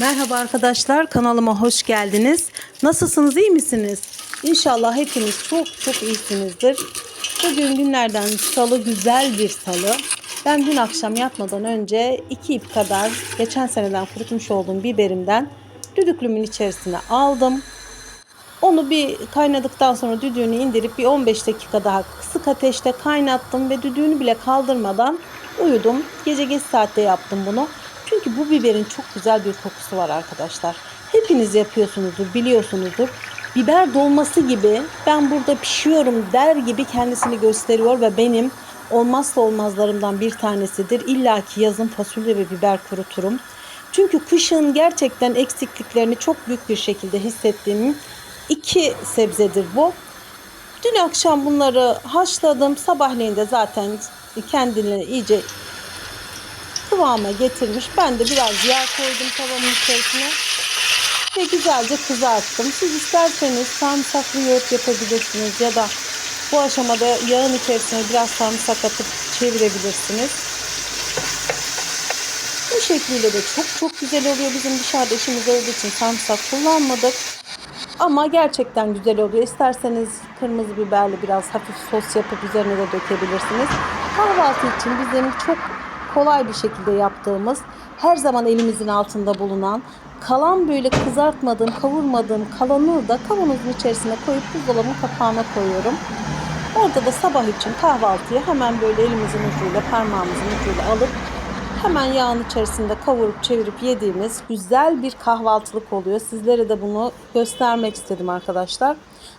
Merhaba arkadaşlar kanalıma hoş geldiniz. Nasılsınız iyi misiniz? İnşallah hepiniz çok çok iyisinizdir. Bugün günlerden salı güzel bir salı. Ben dün akşam yatmadan önce iki ip kadar geçen seneden kurutmuş olduğum biberimden düdüklümün içerisine aldım. Onu bir kaynadıktan sonra düdüğünü indirip bir 15 dakika daha kısık ateşte kaynattım ve düdüğünü bile kaldırmadan uyudum. Gece geç saatte yaptım bunu. Çünkü bu biberin çok güzel bir kokusu var arkadaşlar. Hepiniz yapıyorsunuzdur, biliyorsunuzdur. Biber dolması gibi ben burada pişiyorum der gibi kendisini gösteriyor ve benim olmazsa olmazlarımdan bir tanesidir. İlla ki yazın fasulye ve biber kuruturum. Çünkü kışın gerçekten eksikliklerini çok büyük bir şekilde hissettiğim iki sebzedir bu. Dün akşam bunları haşladım. Sabahleyin de zaten kendini iyice kıvama getirmiş. Ben de biraz yağ koydum tavamın içerisine ve güzelce kızarttım. Siz isterseniz sarımsaklı yoğurt yapabilirsiniz ya da bu aşamada yağın içerisine biraz sarımsak atıp çevirebilirsiniz. Bu şekliyle de çok çok güzel oluyor. Bizim dışarıda işimiz olduğu için sarımsak kullanmadık. Ama gerçekten güzel oluyor. İsterseniz kırmızı biberli biraz hafif sos yapıp üzerine de dökebilirsiniz. Kahvaltı için bizim çok kolay bir şekilde yaptığımız, her zaman elimizin altında bulunan, kalan böyle kızartmadığım, kavurmadığım kalanı da kavanozun içerisine koyup buzdolabının kapağına koyuyorum. Orada da sabah için kahvaltıya hemen böyle elimizin ucuyla, parmağımızın ucuyla alıp hemen yağın içerisinde kavurup çevirip yediğimiz güzel bir kahvaltılık oluyor. Sizlere de bunu göstermek istedim arkadaşlar.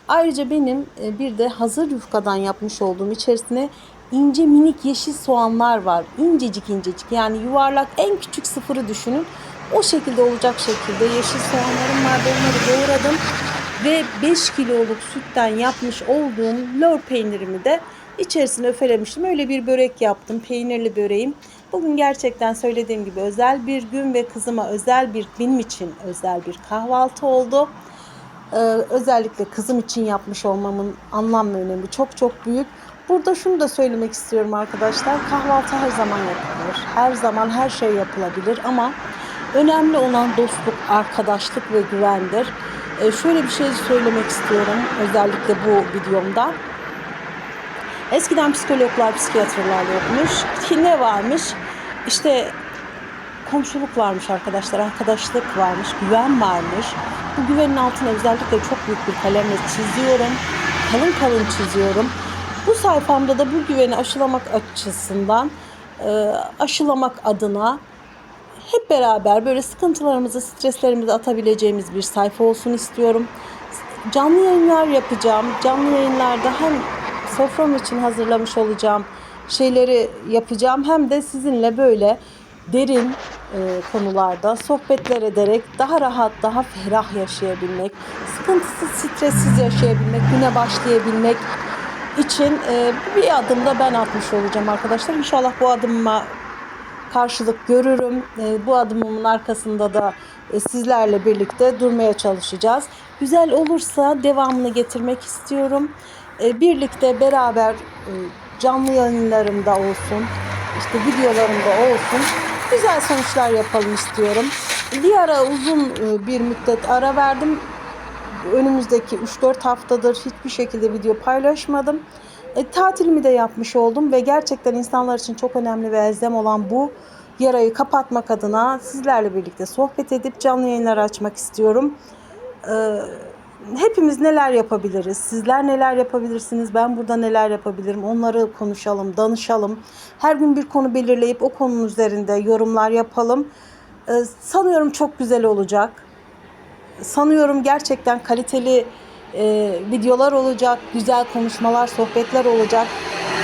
Ayrıca benim e, bir de hazır yufkadan yapmış olduğum içerisine ince minik yeşil soğanlar var. İncecik incecik yani yuvarlak en küçük sıfırı düşünün. O şekilde olacak şekilde yeşil soğanlarım vardı onları doğradım. Ve 5 kiloluk sütten yapmış olduğum lor peynirimi de içerisine öfelemiştim. Öyle bir börek yaptım. Peynirli böreğim. Bugün gerçekten söylediğim gibi özel bir gün ve kızıma özel bir benim için özel bir kahvaltı oldu. Ee, özellikle kızım için yapmış olmamın anlam ve önemi çok çok büyük. Burada şunu da söylemek istiyorum arkadaşlar. Kahvaltı her zaman yapılır. Her zaman her şey yapılabilir ama önemli olan dostluk, arkadaşlık ve güvendir. Ee, şöyle bir şey söylemek istiyorum özellikle bu videomda. Eskiden psikologlar, psikiyatrlar yokmuş. Ki ne varmış? İşte komşuluk varmış arkadaşlar, arkadaşlık varmış, güven varmış. Bu güvenin altına özellikle çok büyük bir kalemle çiziyorum. Kalın kalın çiziyorum. Bu sayfamda da bu güveni aşılamak açısından, e, aşılamak adına hep beraber böyle sıkıntılarımızı, streslerimizi atabileceğimiz bir sayfa olsun istiyorum. Canlı yayınlar yapacağım. Canlı yayınlarda hem sofram için hazırlamış olacağım şeyleri yapacağım hem de sizinle böyle derin e, konularda sohbetler ederek daha rahat, daha ferah yaşayabilmek, sıkıntısız, stressiz yaşayabilmek, güne başlayabilmek için e, bir adım da ben atmış olacağım arkadaşlar. İnşallah bu adıma karşılık görürüm. E, bu adımımın arkasında da e, sizlerle birlikte durmaya çalışacağız. Güzel olursa devamını getirmek istiyorum. Birlikte beraber canlı yayınlarımda olsun, işte videolarımda olsun güzel sonuçlar yapalım istiyorum. Bir ara uzun bir müddet ara verdim. Önümüzdeki 3-4 haftadır hiçbir şekilde video paylaşmadım. E, tatilimi de yapmış oldum ve gerçekten insanlar için çok önemli ve elzem olan bu yarayı kapatmak adına sizlerle birlikte sohbet edip canlı yayınlar açmak istiyorum. Ee, hepimiz neler yapabiliriz? Sizler neler yapabilirsiniz? Ben burada neler yapabilirim? Onları konuşalım, danışalım. Her gün bir konu belirleyip o konunun üzerinde yorumlar yapalım. Ee, sanıyorum çok güzel olacak. Sanıyorum gerçekten kaliteli e, videolar olacak, güzel konuşmalar, sohbetler olacak.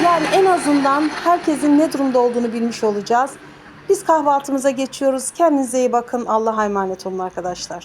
Yani en azından herkesin ne durumda olduğunu bilmiş olacağız. Biz kahvaltımıza geçiyoruz. Kendinize iyi bakın. Allah'a emanet olun arkadaşlar.